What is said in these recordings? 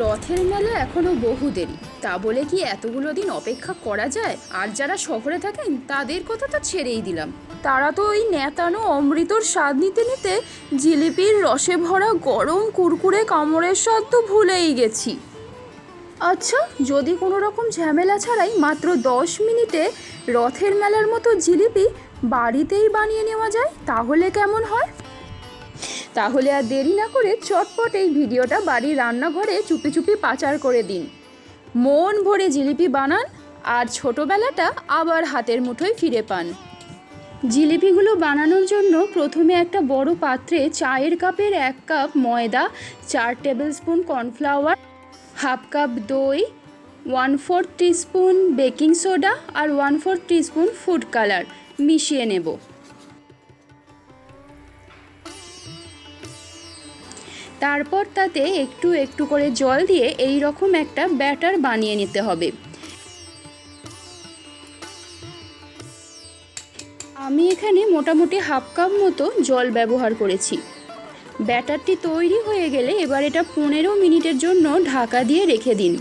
রথের মেলা এখনও বহু দেরি। তা বলে কি এতগুলো দিন অপেক্ষা করা যায়? আর যারা শহরে থাকেন, তাদের কথা তো ছেড়েই দিলাম। তারা তো ওই নেতানো অমৃতর স্বাদ নিতে নিতে জিলিপির রসে ভরা গরম কুরকুরে কামড়ের স্বাদ তো ভুলেই গেছি। আচ্ছা যদি কোনো রকম ঝামেলা ছাড়াই মাত্র দশ মিনিটে রথের মেলার মতো জিলিপি বাড়িতেই বানিয়ে নেওয়া যায়, তাহলে কেমন হয়? তাহলে আর দেরি না করে চটপট এই ভিডিওটা বাড়ির রান্নাঘরে চুপি চুপি পাচার করে দিন। মন ভরে জিলিপি বানান আর ছোটোবেলাটা আবার হাতের মুঠোয় ফিরে পান। জিলিপিগুলো বানানোর জন্য প্রথমে একটা বড় পাত্রে চায়ের কাপের এক কাপ ময়দা, চার tablespoon cornflour, half cup দই, one four teaspoon baking soda আর one four teaspoon food colour মিশিয়ে নেব। তারপর তাতে একটু একটু করে জল দিয়ে এই রকম একটা ব্যাটার বানিয়ে নিতে হবে। আমি এখানে মোটামুটি হাফ কাপ মতো জল ব্যবহার করেছি। ব্যাটারটি তৈরি হয়ে গেলে এবার এটা পনেরো মিনিটের জন্য ঢাকা দিয়ে রেখে দিন।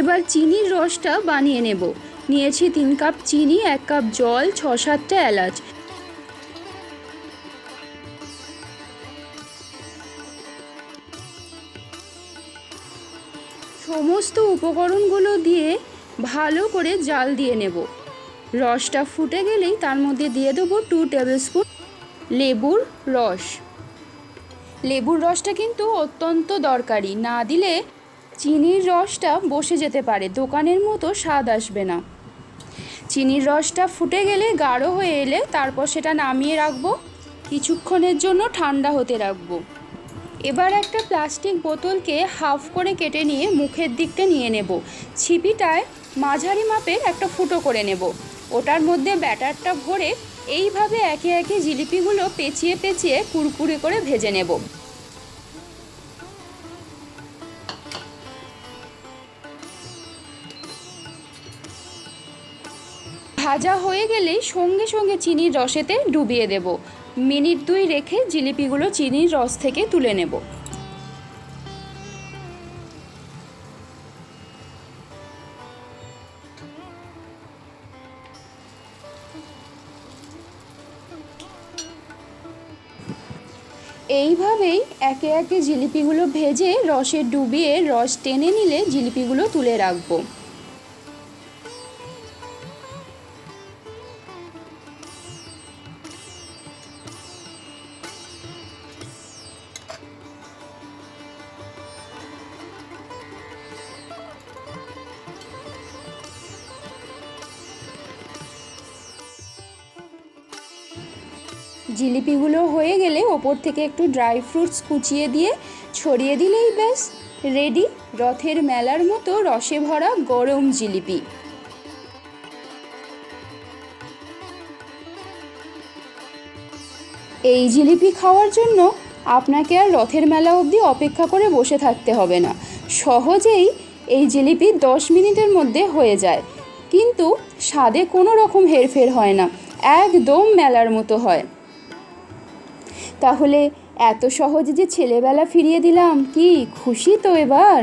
এবার চিনির রসটা বানিয়ে নেব। নিয়েছি তিন কাপ চিনি, এক কাপ জল, ছ সাতটা এলাচ। সমস্ত উপকরণগুলো দিয়ে ভালো করে জাল দিয়ে নেব। রসটা ফুটে গেলেই তার মধ্যে দিয়ে দেবো টু টেবিল স্পুন লেবুর রস। লেবুর রসটা কিন্তু অত্যন্ত দরকারি, না দিলে চিনির রসটা বসে যেতে পারে, দোকানের মতো স্বাদ আসবে না। চিনির রসটা ফুটে গেলে গাঢ় হয়ে এলে তারপর সেটা নামিয়ে রাখব। কিছুক্ষণের জন্য ঠান্ডা হতে রাখব। এবার একটা প্লাস্টিক বোতলকে হাফ করে কেটে নিয়ে মুখের দিকটা নিয়ে নেব। ছিপিটায় মাঝারি মাপের একটা ফুটো করে নেব। ওটার মধ্যে ব্যাটারটা ভরে এইভাবে একে একে জিলিপিগুলো পেঁচিয়ে পেঁচিয়ে কুরকুরে করে ভেজে নেব। ভাজা হয়ে গেলেই সঙ্গে সঙ্গে চিনির রসেতে ডুবিয়ে দেব। মিনিট দুই রেখে জিলিপিগুলো চিনির রস থেকে তুলে নেব। এইভাবেই একে একে জিলিপিগুলো ভেজে রসে ডুবিয়ে রস টেনে নিলে জিলিপিগুলো তুলে রাখব। জিলিপিগুলো হয়ে গেলে ওপর থেকে একটু ড্রাই ফ্রুটস কুচিয়ে দিয়ে ছড়িয়ে দিলেই ব্যাস। রেডি, রথের মেলার মতো রসে ভরা গরম জিলিপি। এই জিলিপি খাওয়ার জন্য আপনাকে আর রথের মেলা অবধি অপেক্ষা করে বসে থাকতে হবে না। সহজেই এই জিলিপি দশ মিনিটের মধ্যে হয়ে যায়। কিন্তু স্বাদে কোনো রকম হেরফের হয় না। একদম মেলার মতো হয়। তাহলে এত সহজে যে ছেলেবেলা ফিরিয়ে দিলাম কি খুশি তো এবার?